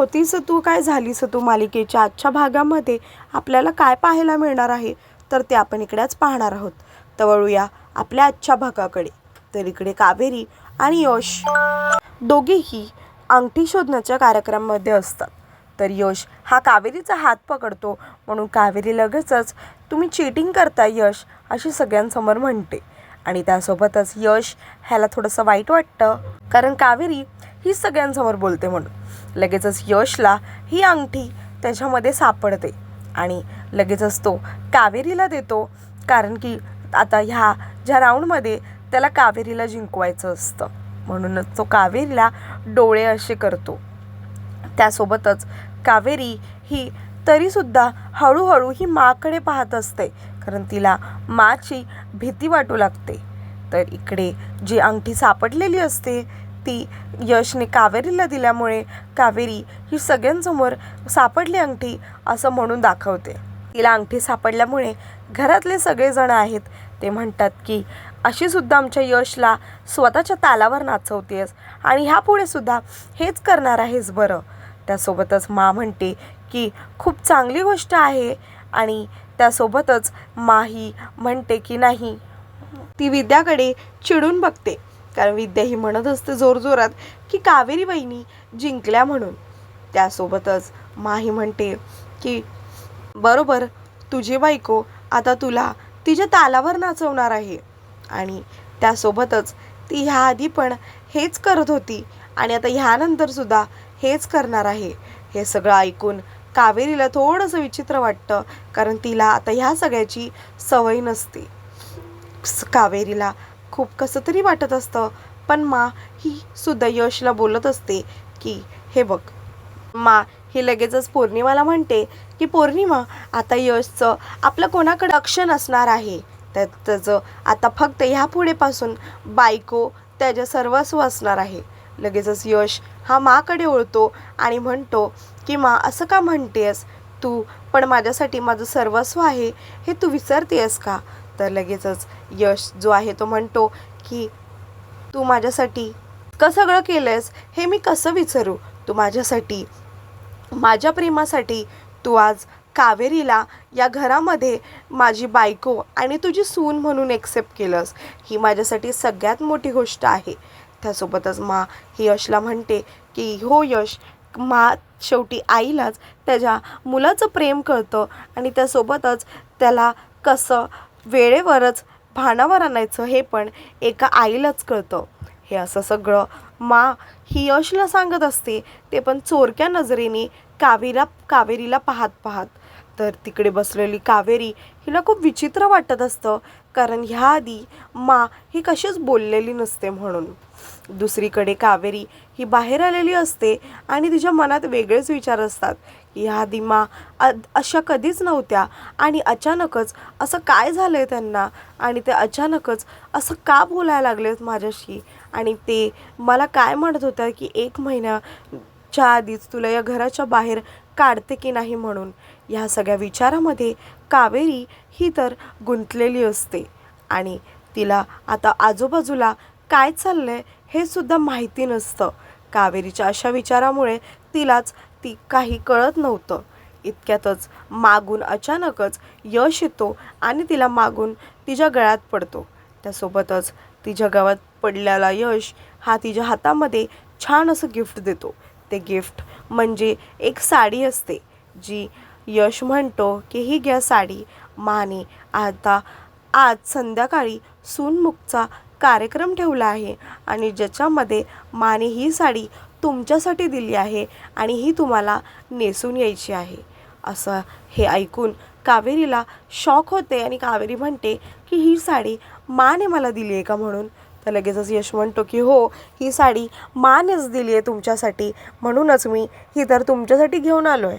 होतीस तू? काय झालीस तू मालिकेच्या आजच्या भागामध्ये? आपल्याला काय पाहायला मिळणार आहे? तर ते आपण इकडेच पाहणार आहोत. तर वळूया आपल्या आजच्या भागाकडे. तर इकडे कावेरी आणि यश. दोघेही अंगठी शोधण्याच्या कार्यक्रमामध्ये असतात. तर यश हा कावेरीचा हात पकडतो. म्हणून कावेरी लगेचच तुम्ही चिटिंग करता यश अशी सगळ्यांसमोर म्हणते. आणि त्यासोबतच यश ह्याला थोडंसं वाईट वाटतं. कारण कावेरी ही सगळ्यांसमोर बोलते म्हणून. लगेचच यशला ही अंगठी त्याच्यामध्ये सापडते. आणि लगेचच तो कावेरीला देतो. कारण की आता ह्या ज्या राऊंडमध्ये त्याला कावेरीला जिंकवायचं असतं. म्हणूनच तो कावेरीला डोळे असे करतो. त्यासोबतच कावेरी ही तरीसुद्धा हळूहळू ही माकडे पाहत असते. कारण तिला माची भीती वाटू लागते. तर इकडे जी अंगठी सापडलेली असते ती यशने कावेरीला दिल्यामुळे कावेरी ही सगळ्यांसमोर सापडली अंगठी असं म्हणून दाखवते. तिला अंगठी सापडल्यामुळे घरातले सगळेजण आहेत. ते म्हणतात की अशी सुद्धा आमच्या यशला स्वतःच्या तालावर नाचवतेस आणि ह्यापुढे सुद्धा हेच करणार आहेस बरं. त्यासोबतच मा म्हणते की खूप चांगली गोष्ट आहे. आणि त्यासोबतच माही म्हणते की नाही ती विद्याकडे चिडून बघते. कारण विद्या ही म्हणत असते जोरजोरात की कावेरी वहिनी जिंकल्या म्हणून. त्यासोबतच माही म्हणते की बरोबर तुझी बायको आता तुला तिच्या तालावर नाचवणार आहे. आणि त्यासोबतच ती ह्या आधी पण हेच करत होती आणि आता ह्यानंतर सुद्धा हेच करणार आहे. हे सगळं ऐकून कावेरीला थोडंसं विचित्र वाटतं कारण तिला आता ह्या सगळ्याची सवय नसते. कावेरीला खूप कसं तरी वाटत असतं. पण मा ही सुद्धा यशला बोलत असते की हे बघ मा ही लगेचच पौर्णिमाला म्हणते की पौर्णिमा आता यशचं आपलं कोणाकडे लक्ष नसणार आहे. तर त्याचं आता फक्त ह्यापुढेपासून बायको त्याच्या सर्वस्व असणार आहे. लगेचच यश हा माकडे ओळतो आणि म्हणतो की मा असं का म्हणतेस तू पण माझ्यासाठी माझं सर्वस्व आहे. हे तू विसरतेस का? तर लगेचच यश जो आहे तो म्हणतो की तू माझ्यासाठी का सगळं केलंयस हे मी कसं विचारू तू माझ्यासाठी माझ्या प्रेमासाठी तू आज कावेरीला या घरामध्ये माझी बायको आणि तुझी सून म्हणून एक्सेप्ट केलंस. ही माझ्यासाठी सगळ्यात मोठी गोष्ट आहे. त्यासोबतच मा ही यशला म्हणते की हो यश मा शेवटी आईलाच त्याच्या मुलाचं प्रेम कळतं आणि त्यासोबतच त्याला कसं वेळेवरच भानावर आणायचं हे पण एका आईलाच कळतं. हे असं सगळं मा ही यशला सांगत असते ते पण चोरक्या नजरेने कावेरीला कावेरीला पाहत पाहत. तर तिकडे बसलेली कावेरी हिला खूप विचित्र वाटत असतं कारण ह्या आधी मा ही कशीच बोललेली नसते म्हणून. दुसरीकडे कावेरी ही बाहेर आलेली असते आणि तिच्या मनात वेगळेच विचार असतात. ह्या दिमा अ- अशा कधीच नव्हत्या. आणि अचानकच असं काय झालं आहे त्यांना? आणि ते अचानकच असं का बोलायला लागलेत माझ्याशी? आणि ते मला काय म्हणत होत्या की एक महिन्याच्या आधीच तुला या घराच्या बाहेर काढते की नाही म्हणून? ह्या सगळ्या विचारामध्ये कावेरी ही तर गुंतलेली असते. आणि तिला आता आजूबाजूला काय चाललं आहे हे सुद्धा माहिती नसतं. कावेरीच्या अशा विचारामुळे तिलाच ती काही कळत नव्हतं. इतक्यातच मागून अचानकच यश येतो आणि तिला मागून तिच्या गळ्यात पडतो. त्यासोबतच तिच्या गावात पडलेला यश हा तिच्या हातामध्ये छान असं गिफ्ट देतो. ते गिफ्ट म्हणजे एक साडी असते जी यश म्हणतो की ही घ्या साडी. माने आता आज संध्याकाळी सूनमुखचा कार्यक्रम ठेवला आहे आणि ज्याच्यामध्ये माने ही साडी तुमच्यासाठी दिली आहे आणि ही तुम्हाला नेसून यायची आहे. असं हे ऐकून कावेरीला शॉक होते आणि कावेरी म्हणते की ही साडी माने मला दिली आहे का म्हणून? तर लगेचच यश म्हणतो की हो ही साडी मानेच दिली आहे तुमच्यासाठी. म्हणूनच मी ही तर तुमच्यासाठी घेऊन आलो आहे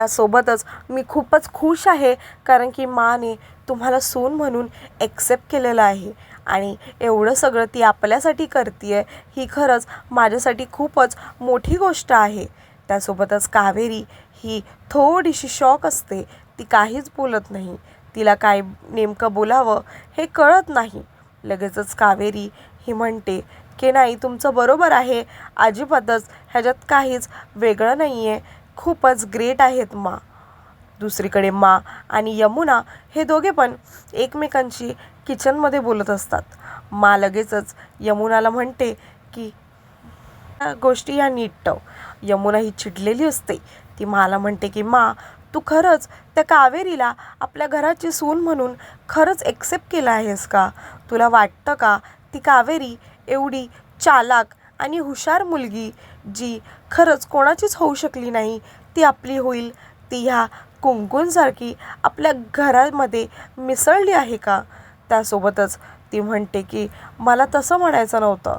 त्यासोबतच मी खूपच खुश आहे कारण की माने तुम्हाला सून म्हणून ॲक्सेप्ट केलेलं आहे. आणि एवढं सगळं ती आपल्यासाठी करते ही खरंच माझ्यासाठी खूपच मोठी गोष्ट आहे. त्यासोबतच कावेरी ही थोडीशी शॉक असते ती काहीच बोलत नाही. तिला काय नेमकं बोलावं हे कळत नाही. लगेचच कावेरी ही म्हणते की नाही तुमचं बरोबर आहे. अजिबातच ह्याच्यात काहीच वेगळं नाही आहे खूपच ग्रेट आहेत मा. दुसरीकडे मा आणि यमुना हे दोघे पण एकमेकांशी किचनमध्ये बोलत असतात. मा लगेचच यमुनाला म्हणते की गोष्टी ह्या नीट ठेव. यमुना ही चिडलेली असते. ती माला म्हणते की मा तू खरंच त्या कावेरीला आपल्या घराची सून म्हणून खरंच एक्सेप्ट केलं आहेस का? तुला वाटतं का ती कावेरी एवढी चालाक आणि हुशार मुलगी जी खरंच कोणाचीच होऊ शकली नाही ती आपली होईल. ती ह्या कुंकूंसारखी आपल्या घरामध्ये मिसळली आहे का? त्यासोबतच ती म्हणते की मला तसं म्हणायचं नव्हतं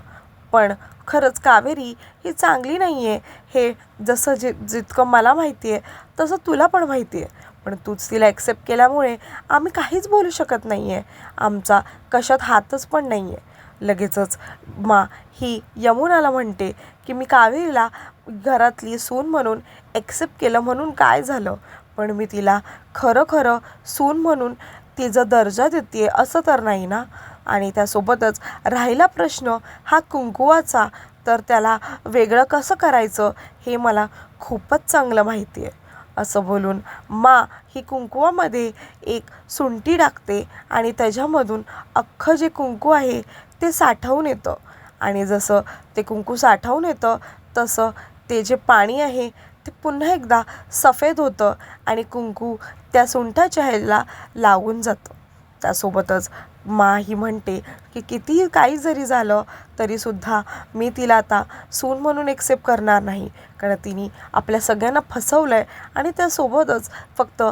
पण खरंच कावेरी ही चांगली नाही आहे हे जसं जि जितकं मला माहिती आहे तसं तुला पण माहिती आहे पण तूच तिला ॲक्सेप्ट केल्यामुळे आम्ही काहीच बोलू शकत नाही आहे आमचा कशात हातच पण नाही आहे लगेचच मा ही यमुनाला म्हणते की मी कावेरीला घरातली सून म्हणून ॲक्सेप्ट केलं म्हणून काय झालं? पण मी तिला खरं खरं सून म्हणून तिचा दर्जा देते असं तर नाही ना? आणि त्यासोबतच राहिला प्रश्न हा कुंकुवाचा तर त्याला वेगळं कसं करायचं हे मला खूपच चांगलं माहिती आहे. असं बोलून मा ही कुंकुवामध्ये एक सुंटी टाकते आणि त्याच्यामधून अख्खं जे कुंकू आहे ते साठवून येतं. आणि जसं ते कुंकू साठवून येतं तसं ते जे पाणी आहे ते पुन्हा एकदा सफेद होतं आणि कुंकू त्या सुंठाच्या ह्याला लागून जातं. त्यासोबतच मा ही म्हणते की कितीही काही जरी झालं तरीसुद्धा मी तिला आता सून म्हणून एक्सेप्ट करणार नाही. कारण तिने आपल्या सगळ्यांना फसवलं आहे आणि त्यासोबतच फक्त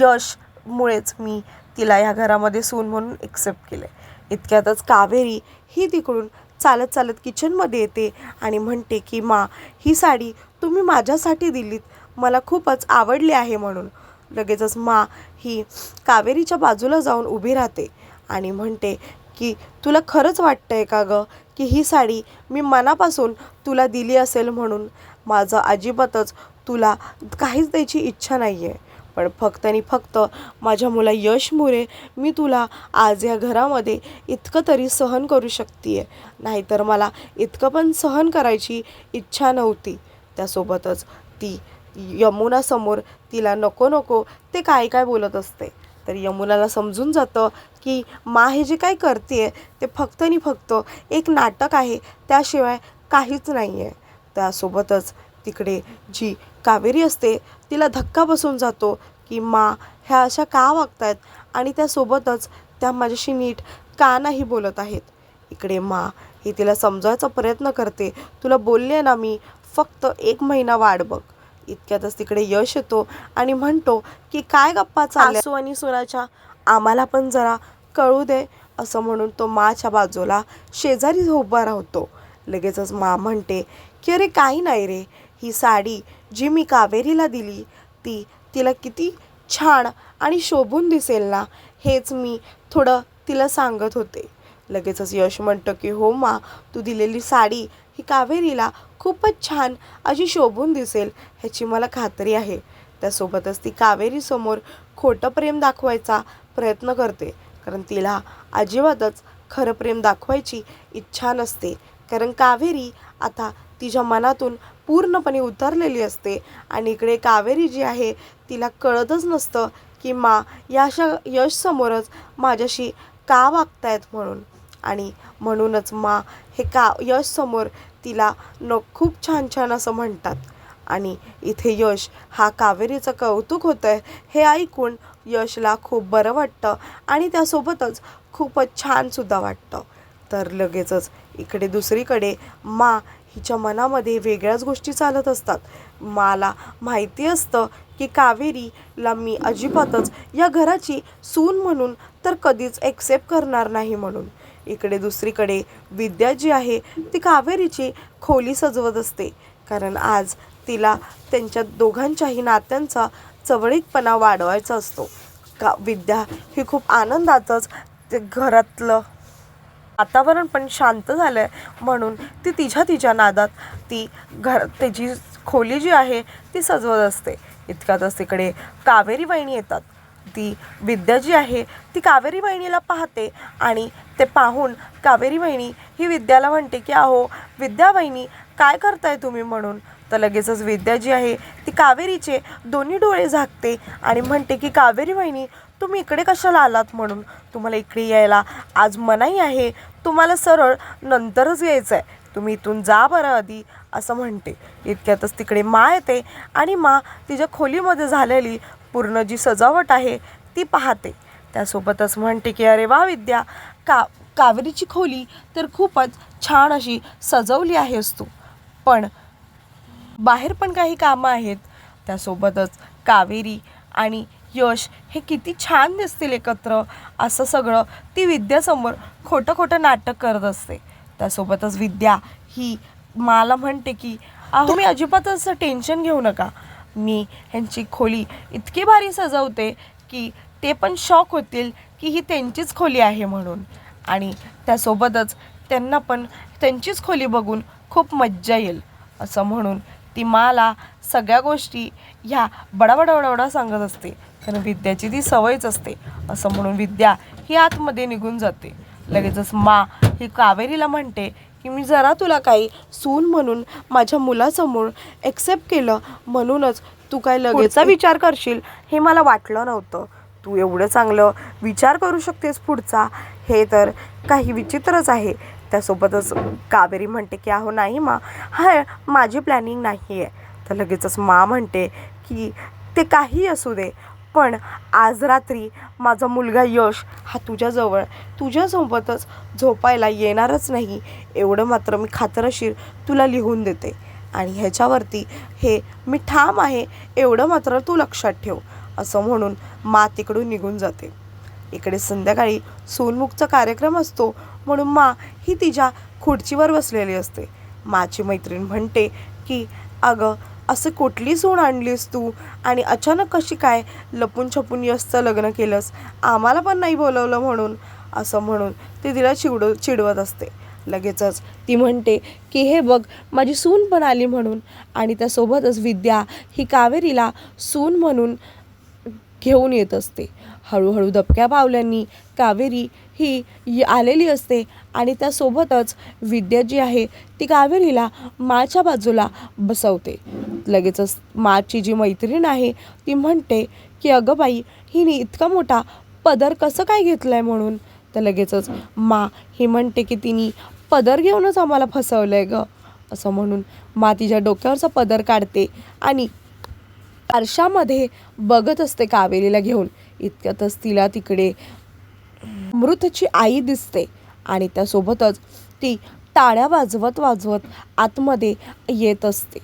यशमुळेच मी तिला या घरामध्ये सून म्हणून एक्सेप्ट केलं आहे इतक्यातच कावेरी ही तिकडून चालत चालत किचनमध्ये येते आणि म्हणते की मा ही साडी तुम्ही माझ्यासाठी दिलीत. मला खूपच आवडली आहे म्हणून. लगेचच मा ही कावेरीच्या बाजूला जाऊन उभी राहते आणि म्हणते की तुला खरंच वाटतंय का गं की ही साडी मी मनापासून तुला दिली असेल म्हणून? माझं अजिबातच तुला काहीच द्यायची इच्छा नाही आहे पण फक्त आणि फक्त माझ्या मुला यशमुळे मी तुला आज या घरामध्ये इतकं तरी सहन करू शकते आहे नाहीतर मला इतकं पण सहन करायची इच्छा नव्हती. त्यासोबतच ती यमुनासमोर तिला नको नको ते काय काय बोलत असते. तर यमुनाला समजून जातं की मा हे जे काय करते ते फक्त आणि फक्त एक नाटक आहे. त्याशिवाय काहीच नाही आहे त्यासोबतच तिकडे जी कावेरी असते तिला धक्का बसून जातो की मा ह्या अशा का वागतायत? आणि त्यासोबतच त्या माझ्याशी नीट का नाही बोलत आहेत. इकडे मा ही तिला समजायचा प्रयत्न करते. तुला बोलले ना मी फक्त एक महिना वाढ बघ. इतक्यातच तिकडे यश येतो आणि म्हणतो की काय गप्पा चालू सासू आणि सुनाच्या आम्हाला पण जरा कळू दे असं म्हणून तो माच्या बाजूला शेजारी उभा राहतो. लगेचच मा म्हणते की अरे काही नाही रे. ही साडी जी मी कावेरीला दिली ती तिला किती छान आणि शोभून दिसेल ना हेच मी थोडं तिला सांगत होते. लगेचच यश म्हणतं की हो मा तू दिलेली साडी ही कावेरीला खूपच छान अशी शोभून दिसेल ह्याची मला खात्री आहे. त्यासोबतच ती कावेरीसमोर खोटं प्रेम दाखवायचा प्रयत्न करते कारण तिला अजिबातच खरं प्रेम दाखवायची इच्छा नसते. कारण कावेरी आता तिच्या मनातून पूर्णपणे उतरलेली असते. आणि इकडे कावेरी जी आहे तिला कळतच नसतं की मा या अशा यशसमोरच माझ्याशी का वागतायत म्हणून. आणि म्हणूनच मा हे का यशसमोर तिला न खूप छान छान असं म्हणतात. आणि इथे यश हा कावेरीचं कौतुक होतं आहे हे ऐकून यशला खूप बरं वाटतं आणि त्यासोबतच खूपच छानसुद्धा वाटतं. तर लगेचच इकडे दुसरीकडे मा हिच्या मनामध्ये वेगळ्याच गोष्टी चालत असतात. मला माहिती असतं की कावेरीला मी अजिबातच या घराची सून म्हणून तर कधीच ॲक्सेप्ट करणार नाही म्हणून. इकडे दुसरीकडे विद्या जी आहे ती कावेरीची खोली सजवत असते. कारण आज तिला त्यांच्या दोघांच्याही नात्यांचा चवळीकपणा वाढवायचा असतो. का विद्या ही खूप आनंदातच ते घरातलं वातावरण पण शांत झालं आहे म्हणून ती तिच्या तिच्या नादात ती घर त्याची खोली जी आहे ती सजवत असते. इतक्यातच तिकडे कावेरी वहिनी येतात. ती विद्या जी आहे ती कावेरी वहिनीला पाहते आणि ते पाहून कावेरी वहिनी ही विद्याला म्हणते की अहो विद्या वहिनी काय करताय तुम्ही म्हणून? तर लगेचच विद्या जी आहे ती कावेरीचे दोन्ही डोळे झाकते आणि म्हणते की कावेरी वहिनी तुम्ही इकडे कशाला आलात म्हणून? तुम्हाला इकडे यायला आज मनाई आहे. तुम्हाला सरळ नंतरच यायचं आहे तुम्ही इथून जा बरं आधी असं म्हणते. इतक्यातच तिकडे मा येते आणि मा तिच्या खोलीमध्ये झालेली पूर्ण जी सजावट आहे ती पाहते. त्यासोबतच म्हणते की अरे वा विद्या का कावेरीची खोली तर खूपच छान अशी सजवली आहेस तू. पण बाहेर पण काही कामं आहेत. त्यासोबतच कावेरी आणि यश हे किती छान दिसतील एकत्र असं सगळं ती विद्यासमोर खोटं खोटं नाटक करत असते. त्यासोबतच विद्या ही मला म्हणते की अहो मी अजिबात असं टेन्शन घेऊ नका. मी ह्यांची खोली इतकी भारी सजवते की ते पण शॉक होतील की ही त्यांचीच खोली आहे म्हणून. आणि त्यासोबतच त्यांना पण त्यांचीच खोली बघून खूप मज्जा येईल. असं म्हणून ती मला सगळ्या गोष्टी ह्या बडाबडा सांगत असते कारण विद्याची ती सवयच असते. असं म्हणून विद्या ही आतमध्ये निघून जाते. लगेचच मा ही कावेरीला म्हणते की मी जरा तुला काही सून म्हणून माझ्या मुलासमोर एक्सेप्ट केलं म्हणूनच तू काय लगेचचा विचार करशील हे मला वाटलं नव्हतं. तू एवढं चांगलं विचार करू शकतेस पुढचा. हे तर काही विचित्रच आहे. त्यासोबतच कावेरी म्हणते की अहो नाही मा. हा माझी प्लॅनिंग नाही आहे तर लगेचच मा म्हणते की ते काही असू दे. पण आज रात्री माझा मुलगा यश हा तुझ्याजवळ तुझ्यासोबतच झोपायला येणारच नाही एवढं मात्र मी खातरशीर तुला लिहून देते. आणि ह्याच्यावरती हे मी ठाम आहे एवढं मात्र तू लक्षात ठेव असं म्हणून मा तिकडून निघून जाते. इकडे संध्याकाळी सोनमुखचा कार्यक्रम असतो म्हणून मा ही तिच्या खुर्चीवर बसलेली असते. माची मैत्रीण म्हणते की अगं असं कुठली सून आणलीस तू? आणि अचानक कशी काय लपून छपून यशचं लग्न केलंस? आम्हाला पण नाही बोलवलं म्हणून. असं म्हणून ती तिला चिडव चिडवत असते. लगेचच ती म्हणते की हे बघ माझी सून पण आली म्हणून. आणि त्यासोबतच विद्या ही कावेरीला सून म्हणून घेऊन येत असते. हळूहळू दबक्या पावल्यांनी कावेरी ही आलेली असते. आणि त्यासोबतच विद्या जी आहे ती कावेरीला माच्या बाजूला बसवते. लगेचच माची जी मैत्रीण आहे ती म्हणते की अगं बाई हिने इतका मोठा पदर कसं काय घेतलं आहे म्हणून? तर लगेचच मा ही म्हणते की तिने पदर घेऊनच आम्हाला फसवलं आहे गं. असं म्हणून मा तिच्या डोक्यावरचा पदर काढते आणि आरशामध्ये बघत असते कावेरीला घेऊन. इतक्यातच तिला तिकडे मृतची आई दिसते आणि त्यासोबतच ती टाळ्या वाजवत वाजवत आतमध्ये येत असते.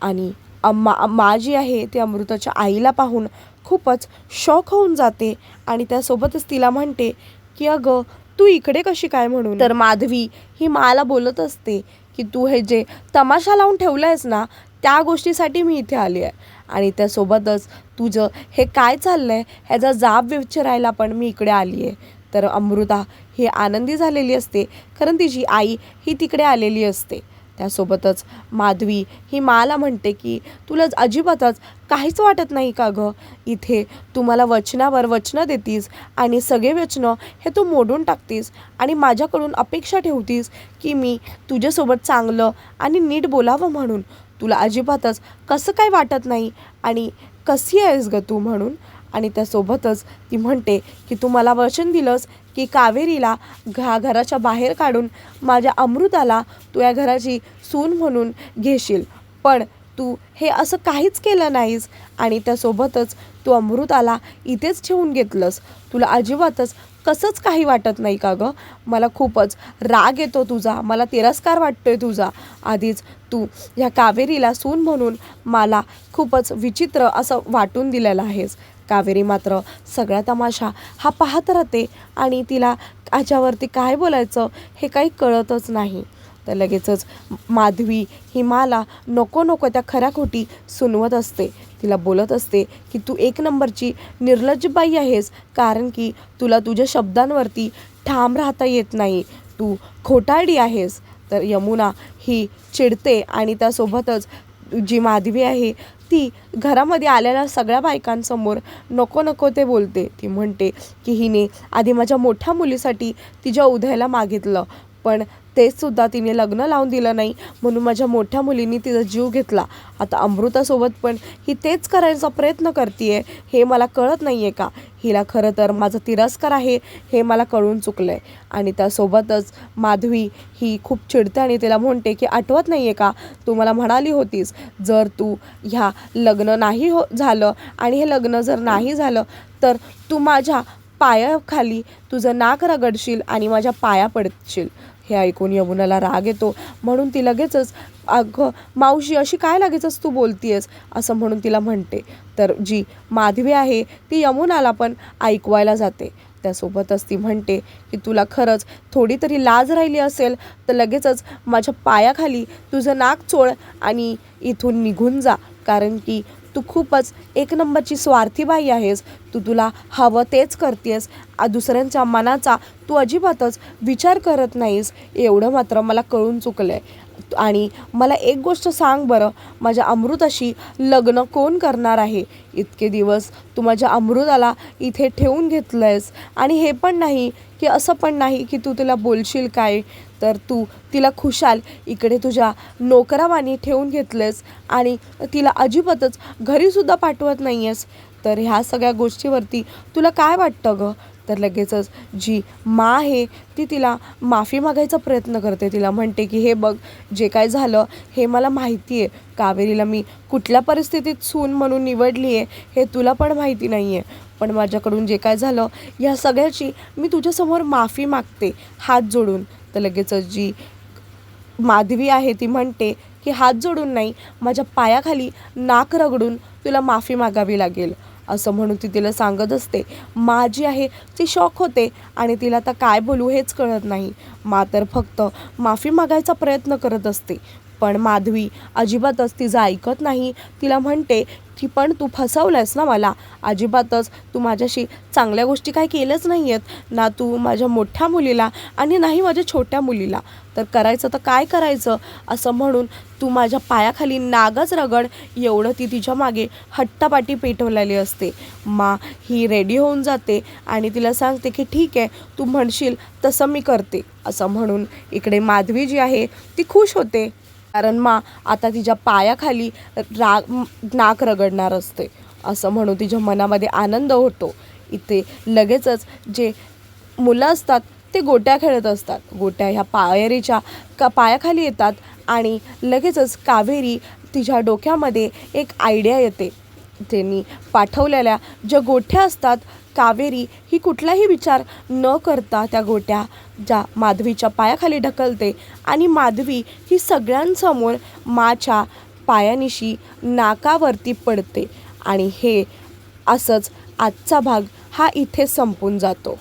आणि अम्मा मा जी आहे ती अमृताच्या आईला पाहून खूपच शॉक होऊन जाते आणि त्यासोबतच तिला म्हणते की अगं तू इकडे कशी काय म्हणून? तर माधवी ही माला बोलत असते की तू हे जे तमाशा लावून ठेवलं आहेस ना त्या गोष्टीसाठी मी इथे आली आहे. आणि त्यासोबतच तुझं हे काय चाललं आहे ह्याचा जाब विचारायला पण मी इकडे आली आहे. तर अमृता ही आनंदी झालेली असते कारण तिची आई ही तिकडे आलेली असते. त्यासोबतच माधवी ही माला म्हणते की तुला अजिबातच काहीच वाटत नाही का गं? इथे तू मला वचनावर वचनं देतीस आणि सगळे वचनं हे तू मोडून टाकतीस आणि माझ्याकडून अपेक्षा ठेवतीस की मी तुझ्यासोबत चांगलं आणि नीट बोलावं म्हणून. तुला अजिबातच कसं काय वाटत नाही आणि कशी आहेस गं तू म्हणून? आणि त्यासोबतच ती म्हणते की तू मला वचन दिलंस की कावेरीला घा घराच्या बाहेर काढून माझ्या अमृताला तू या घराची सून म्हणून घेशील. पण तू हे असं काहीच केलं नाहीस आणि त्यासोबतच तू अमृताला इथेच ठेवून घेतलंस. तुला अजिबातच कसंच काही वाटत नाही का गं? मला खूपच राग येतो तुझा. मला तिरस्कार वाटतोय तुझा. आधीच तू ह्या कावेरीला सून म्हणून मला खूपच विचित्र असं वाटून दिलेलं आहेस. कावेरी मात्र सगळा तमाशा हा पाहत राहते आणि तिला ह्याच्यावरती काय बोलायचं हे काही कळतच नाही. तर लगेचच माधवी ही माला नको नको त्या खऱ्या खोटी सुनवत असते. तिला बोलत असते की तू एक नंबरची निर्लज्जबाई आहेस कारण की तुला तुझ्या शब्दांवरती ठाम राहता येत नाही. तू खोटाडी आहेस. तर यमुना ही चिडते आणि त्यासोबतच जी माधवी आहे ती घरामध्ये आलेल्या सगळ्या बायकांसमोर नको नको ते बोलते. ती म्हणते की हिने आधी माझ्या मोठ्या मुलीसाठी तिच्या उदयाला मागितलं. पण तेसुद्धा तिने लग्न लावून दिलं नाही. म्हणून माझ्या मोठ्या मुलींनी तिचा जीव घेतला. आता अमृतासोबत पण ही तेच करायचा प्रयत्न करते हे मला कळत नाही आहे का? हिला खरं तर माझा तिरस्कार आहे हे मला कळून चुकलं आहे आणि त्यासोबतच माधवी ही खूप चिडते आणि तिला म्हणते की आठवत नाही आहे का? तू मला म्हणाली होतीस जर तू ह्या लग्न नाही हो झालं आणि हे लग्न जर नाही झालं तर तू माझ्या पायाखाली तुझं नाक रगडशील आणि माझ्या पाया पडशील. हे ऐकून यमुनाला राग येतो. म्हणून ती लगेचच अगं मावशी अशी काय लगेचच तू बोलतीयस? असं म्हणून तिला म्हणते. तर जी माधवी आहे ती यमुनाला पण ऐकवायला जाते. त्यासोबतच ती म्हणते की तुला खरंच थोडी तरी लाज राहिली असेल तर लगेचच माझ्या पायाखाली तुझं नाक चोळ आणि इथून निघून जा. कारण की तू खूपच एक नंबरची स्वार्थी बाई आहेस. तू तुला हवं तेच करतेस. दुसऱ्यांच्या मनाचा तू अजिबातच विचार करत नाहीस. एवढं मात्र मला कळून चुकलं आहे आणि मला एक गोष्ट सांग बरं माझ्या अमृताशी लग्न कोण करणार आहे? इतके दिवस तू माझ्या अमृताला इथे ठेवून घेतलं आहेस आणि हे पण नाही की असं पण नाही की तू तिला बोलशील काय? तर तू तिला खुशाल इकडे तुझ्या नोकरावानी ठेवून घेतलंस आणि तिला अजिबातच घरीसुद्धा पाठवत नाही आहेस तर ह्या सगळ्या गोष्टीवरती तुला काय वाटतं गं? तर लगेचच जी मा आहे ती तिला माफी मागायचा प्रयत्न करते. तिला म्हणते की हे बघ जे काय झालं हे मला माहिती आहे. कावेरीला मी कुठल्या परिस्थितीत सून म्हणून निवडली आहे हे तुला पण माहिती नाही आहे पण माझ्याकडून जे काय झालं या सगळ्याची मी तुझ्यासमोर माफी मागते हात जोडून. तर लगेचच जी माधवी आहे ती म्हणते की हात जोडून नाही माझ्या पायाखाली नाक रगडून तुला माफी मागावी लागेल. असं म्हणून ती तिला सांगत असते. मा जी आहे ती शॉक होते आणि तिला आता काय बोलू हेच कळत नाही. मा तर फक्त माफी मागायचा प्रयत्न करत असते. पण माधवी अजिबातच तिचं ऐकत नाही. तिला म्हणते की पण तू फसवलंयस ना मला. अजिबातच. तू माझ्याशी चांगल्या गोष्टी काय केल्याच नाही आहेत ना तू माझ्या मोठ्या मुलीला आणि नाही माझ्या छोट्या मुलीला. तर करायचं तर काय करायचं? असं म्हणून तू माझ्या पायाखाली नागच रगड. एवढं ती तिच्यामागे हट्टापाटी पेटवलेली असते. मा ही रेडी होऊन जाते आणि तिला सांगते की ठीक आहे. तू म्हणशील तसं मी करते. असं म्हणून इकडे माधवी जी आहे. ती खुश होते. कारण मा आता तिच्या पायाखाली राग नाक रगडणार असते. असं म्हणून तिच्या मनामध्ये आनंद होतो. इथे लगेचच जे मुलं असतात ते गोट्या खेळत असतात. गोट्या ह्या पायरीच्या का पायाखाली येतात आणि लगेचच कावेरी तिच्या डोक्यामध्ये एक आयडिया येते. त्यांनी पाठवलेल्या ज्या गोठ्या असतात कावेरी ही कुठलाही विचार न करता त्या गोट्या ज्या माधवीच्या पायाखाली ढकलते आणि माधवी ही सगळ्यांसमोर माच्या पायानिशी नाकावरती पडते. आणि हे असंच आजचा भाग हा इथे संपून जातो.